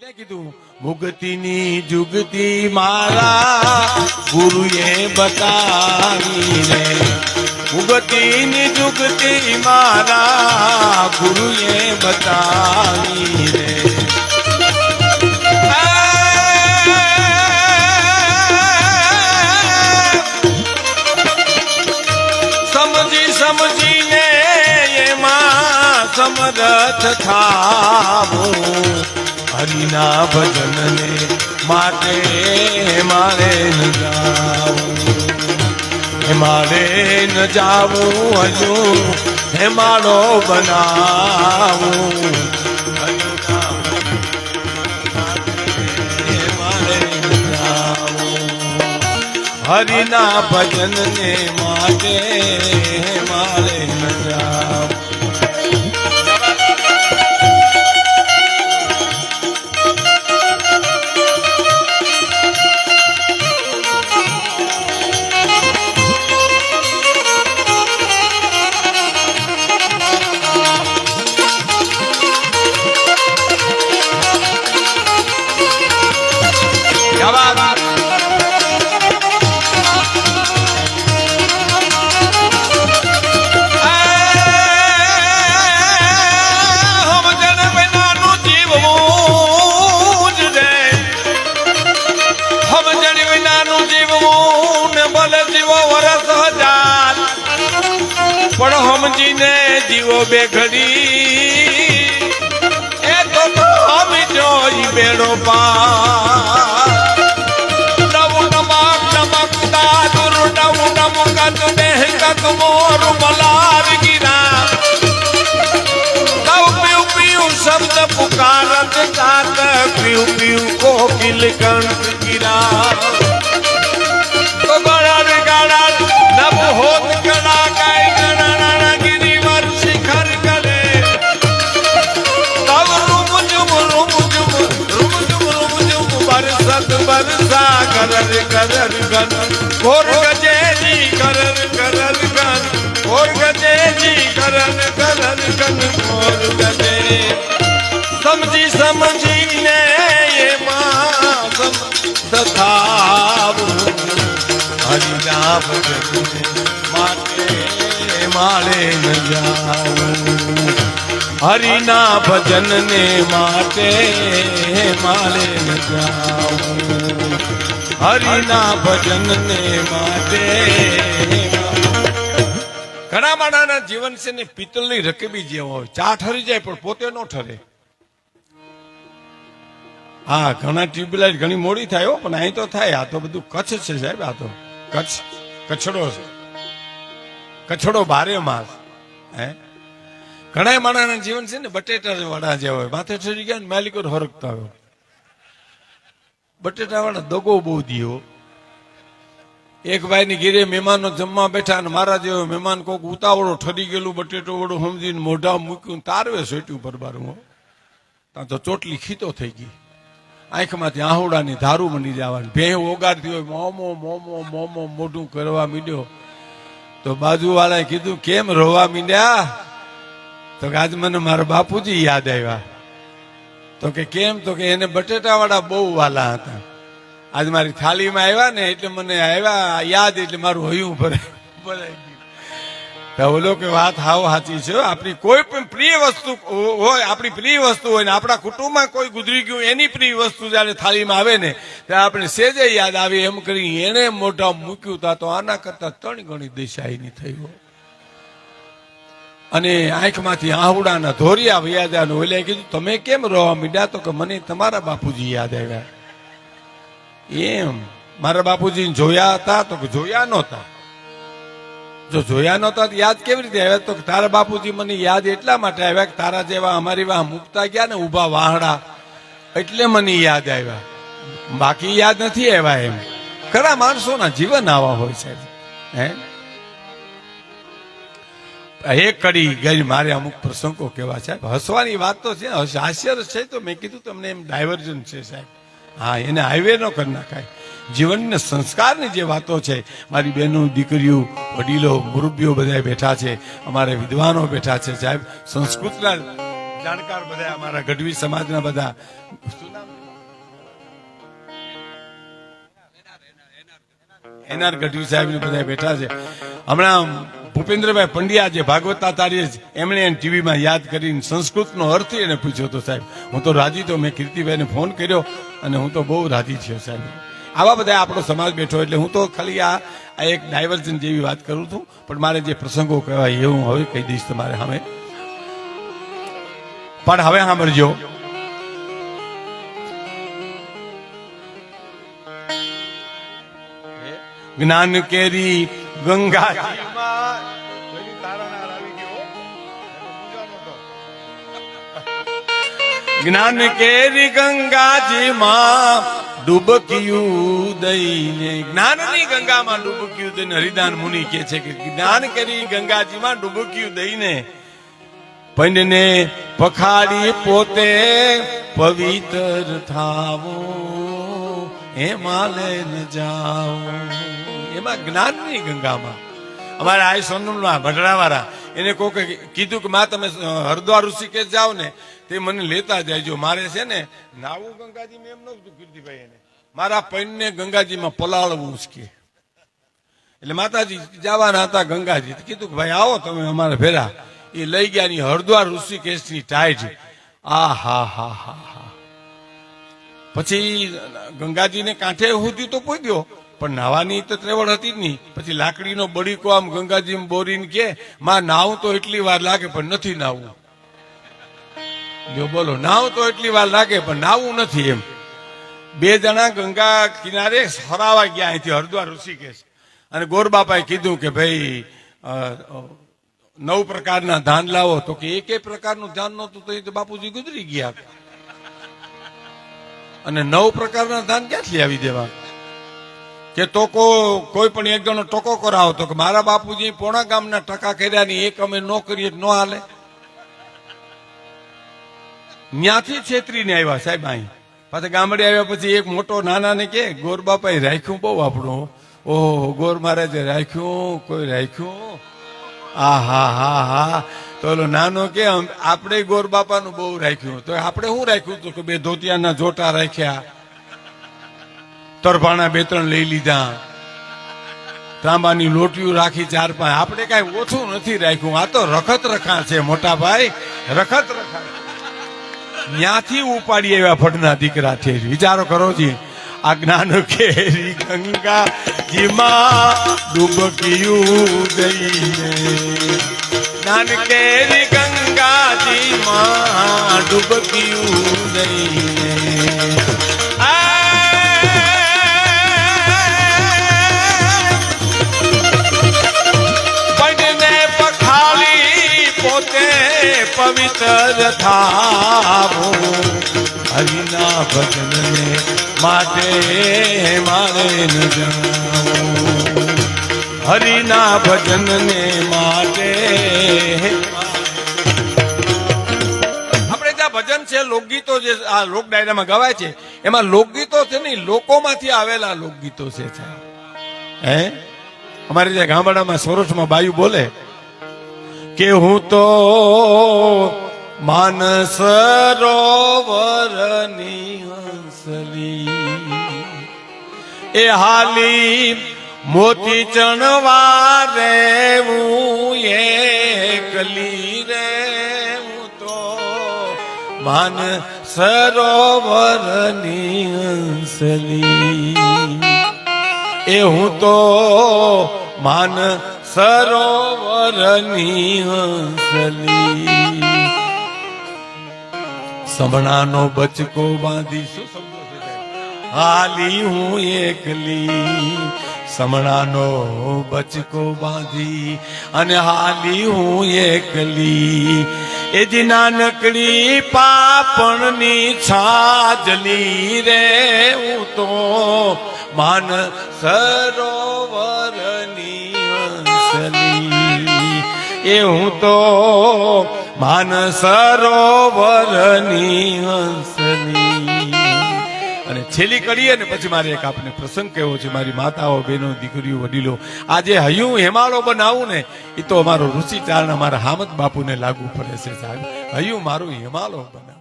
એટલે કીધું મુગતીની જુગતી મારા ગુરુએ બતાવી રે મુગતીની જુગતી મારા ગુરુએ બતાવી રે સમજી સમજીને એમાં સમરથ થાવું હરિના ભજનને માટે મારે ન જાવું. મારે ન જાવું, હજુ હે મારો બનાવું હરિના ભજનને માટે મારે વિનાનું જીવવું ને ભલે જીવો વરસ હજાર. પણ સમજીને જીવો બે ઘડી. એ તો સમજો જોઈ બેડો પા નવું નમક નમકતા દુર નવું નમકત દેહકત મોર મલાર ગીરા કઉ પીઉ પીઉ શબ્દ પુકારત કાત પીઉ પીઉ કોકિલ કંઠ ગીરા કરર કરર ગન ઘોર ગજેજી કરર કરર ગન ઘોર ગજેજી કરર કરર ગન ઘોર ગજે. સમજી, સમજીને એમાં તથા હરિના ભજનને માટે માળે ન જાવું હરિના મારે ન માટે ઘણા માણાના જીવન છે ને પિત્તળની રકબી જેવો હોય. ચા ઠરી જાય પણ પોતે ન ઠરે. હા, ઘણા ટ્યુબલાઇટ ઘણી મોડી થાય હો, પણ અહીં તો થાય. આ તો બધું કચ્છ છે સાહેબ, આ તો. કચ્છ, કચ્છડો છે. કચ્છડો ભારે માસ હે? ઘણા માણસના જીવન છે ને બટેટા વડા જે હોય, માથે ઠરી ગયા ને માલિકો હરકતા હોય. બટેટા વાળા દગો બહુ દીયો. એક ભાઈ ની ઘીરે મહેમાનો જમવા બેઠા અને મારા જેવો મહેમાન કોક ઉતાવળો ઠરી ગયેલું બટેટો વડો સમજીને મોઢા મૂક્યું તારવે સોટ્યું પરબારું ત્યાં તો ચોટલી ખીતો થઈ ગઈ. આંખમાંથી આહુડાની ધારું બની જવાની. ભે ઓગાડતી હોય, મોમો મોમો મોમો, મોઢું કરવા મીડ્યો. તો બાજુવાળાએ કીધું, કેમ રોવા મીડ્યા? તો કે, આજ મને મારા બાપુજી યાદ આવ્યા. તો કે, કેમ? તો કે, એને બટેટાવાળા બહુ વાલા હતા. આજ મારી થાળીમાં આવ્યા ને, એટલે મને આવ્યા, યાદ એટલે મારું હયું ભરાય ભરાઈ ઓલો કે વાત હાવ સાચી છે આપણી કોઈ પણ પ્રિય વસ્તુ હોય, આપણી પ્રિય વસ્તુ હોય ને આપણા કુટુંબમાં કોઈ ગુજરી ગયું, એની પ્રિય વસ્તુ જયારે થાળીમાં આવે ને, ત્યારે આપણે સેજે યાદ આવી એમ કરી એને મોઢા મૂક્યું હતા તો આના કરતા ત્રણ ગણી દિશાઈની થઈ અને આંખમાંથી આહુડાના ધોરિયા વ્યાજાનું એટલે કીધું, તમે કેમ રોવા મીડ્યા તો કે, મને તમારા બાપુજી યાદ આવ્યા. એમ. મારા બાપુજી જોયા હતા તો કે જોયા નહોતા. જો જોયા નહોતા યાદ કેવી રીતે? આવ્યા તો તારા બાપુજી મને યાદ એટલા માટે આવ્યા કે તારા જેવા અમારી વાહ મૂકતા ગયા ને ઊભા વાહડા. એટલે મને યાદ આવ્યા. બાકી યાદ નથી આવ્યા એમ. ખરા માણસોના જીવન આવા હોય છે. હે? એક કડી ગઈ મારે અમુક પ્રસંગો કેવા સાહેબ. હસવાની વાત તો છે હાસ્ય છે તો મેં કીધું તમને એમ ડાયવર્જન છે સાહેબ. હા, એને હાઈવે નો કરી નાખાય. જીવનને સંસ્કારની જે વાતો છે મારી બહેનો દીકરીઓ વડીલો મુરબ્બીઓ બધા બેઠા છે અમારે વિદ્વાનો બેઠા છે સાહેબ. સંસ્કૃતના જાણકાર બધા અમારા ગઢવી સમાજના બધા. એનાર ગઢવી સાહેબ બધા બેઠા છે. હમણાં ભૂપેન્દ્રભાઈ પંડ્યા જે ભાગવતાચાર્ય છે, એમણે ટીવીમાં યાદ કરીને સંસ્કૃતનો અર્થ એને પૂછ્યો હતો સાહેબ. હું તો રાજી તો મેં કીર્તિભાઈને ફોન કર્યો અને હું તો બહુ રાજી થયો સાહેબ. આવા બધા આપણો સમાજ બેઠો એટલે હું તો ખાલી આ એક ડાયવર્જન જેવી વાત કરું છું. પણ મારે જે પ્રસંગો કહેવાય એ હું હવે કહી દઈશ તમારે સામે. પણ હવે સાંભળજો. જ્ઞાન કેરી ગંગા જ્ઞાન કેરી ગંગાજી માં ડૂબકિયું દઈને. જ્ઞાનની ગંગામાં ડૂબક્યું દઈને. હરિદાન મુનિ કે છે કે જ્ઞાન કરી ગંગાજીમાં ડૂબક્યું દઈને. પંડને પખાડી પોતે પવિત્ર થાવો. એમાં ન જાઓ. એમાં જ્ઞાનની ગંગામાં. અમારા આય સોનમના ભટરાવાળા, એને કોઈ કીધું કે, માં, તમે હરદ્વાર ઋષિકેશ જાઓ ને તે મને લેતા જાયજો. મારે છે ને નાવું ગંગાજી એમ નતું કીર્તિભાઈ એને. મારા પૈણને ગંગાજીમાં પલાળવું જ કે. એટલે માતાજી જવાના હતા ગંગાજી. કીધું કે ભાઈ આવો તમે અમારા ભેરા એ લઈ ગયા ની હરદ્વાર ઋષિકેશની ટાઈટ આ હા હા હા હા. પછી ગંગાજીને કાંઠે સુધી તો પૂગ્યો પણ નાવાની તો ત્રેવડ હતી જ નહીં. પછી લાકડીનો બળીકો આમ ગંગાજી બોરીને કે, માં, નાવું તો એટલી વાર લાગે, પણ નથી નાવું. જો બોલો, નાવ તો એટલી વાર લાગે, પણ નાવું નથી એમ. બે જણા ગંગા કિનારે હરાવા ગયા અહીંથી, હરદ્વાર ઋષિકેશ. અને ગોરબાપાએ કીધું કે ભાઈ નવ પ્રકારના ધાન લાવો. તો કે એકે પ્રકારનું ધાન નહોતું, તો એ તો બાપુજી ગુજરી ગયા. અને નવ પ્રકારના ધાન ક્યાંથી આવી દેવા? કે ટોકો, કોઈ પણ એક જણો ટોકો કરાવો તો કે મારા બાપુજી પોણા ગામના ટકા કર્યા ની એક અમે ન કરીએ ન હાલે. ન્યાથી છેતરીને આવ્યા સાહેબ અહીં. પાછા ગામડે આવ્યા પછી એક મોટો નાના ને કે, ગોર બાપા રાખ્યું બહુ આપણું. ઓહો, ગોર મહારાજે રાખ્યું, કોઈ રાખ્યું? આ હા હા. હા તો ઓલો નાનો કે આપણે ગોર બાપાનું બહુ રાખ્યું. તો આપણે શું રાખ્યું તો કે બે ધોતિયાના જોટા રાખ્યા? તરભાણા બે ત્રણ લઈ લીધા. તાંબાની લોટીઓ રાખી ચાર પાંચ. આપણે કાંઈ ઓછું નથી રાખ્યું. આ તો રખત રખા છે, મોટા ભાઈ. રખત રખા ન્યાથી ઉપાડી આવ્યા ફટના દીકરા છે વિચારો કરો જી. આ જ્ઞાન કેરી ગંગા જીમાં ડૂબકિયું દઈને જ્ઞાન કેરી ગંગાજીમાં ડૂબકિયું દઈને પવિત્ર થાવો. હરિના ભજનને માટે મારે ન જાવું. હરિના ભજનને માટે આપણે ત્યાં ભજન છે લોકગીતો જે આ લોક ડાયરામાં ગવાય છે એમાં લોકગીતો છે નહીં લોકોમાંથી આવેલા લોકગીતો છે હે? અમારે ત્યાં ગામડામાં સોરઠમાં બાયુ બોલે કે હું તો માનસ રોવરની હંસલી એ હાલી મોતી ચણવા રે હું એકલી રે હું તો માન સરોવરની હંસલી એ હું તો માન સરોવરની હંસલી સમણાનો બચકો બાંધી શું હાલી હું એકલી સમણાનો બચકો બાંધી અને હાલી હું એકલી. એ જ નાનકડી પાપણની છાજલી રે, હું તો માન સરોવરની એ હું તો માન સરોવરની હંસલી અને છેલ્લી કરીએ ને પછી મારે એક આપને પ્રસંગ કહેવો છે. મારી માતાઓ, બહેનો, દીકરીઓ, વડીલો, આજે હયું હેમાળો બનાવું ને એ તો અમારો ઋષિ ચારણ અમારા હામદ બાપુને લાગુ પડે છે સાહેબ. હયું મારું હિમાલો બનાવ.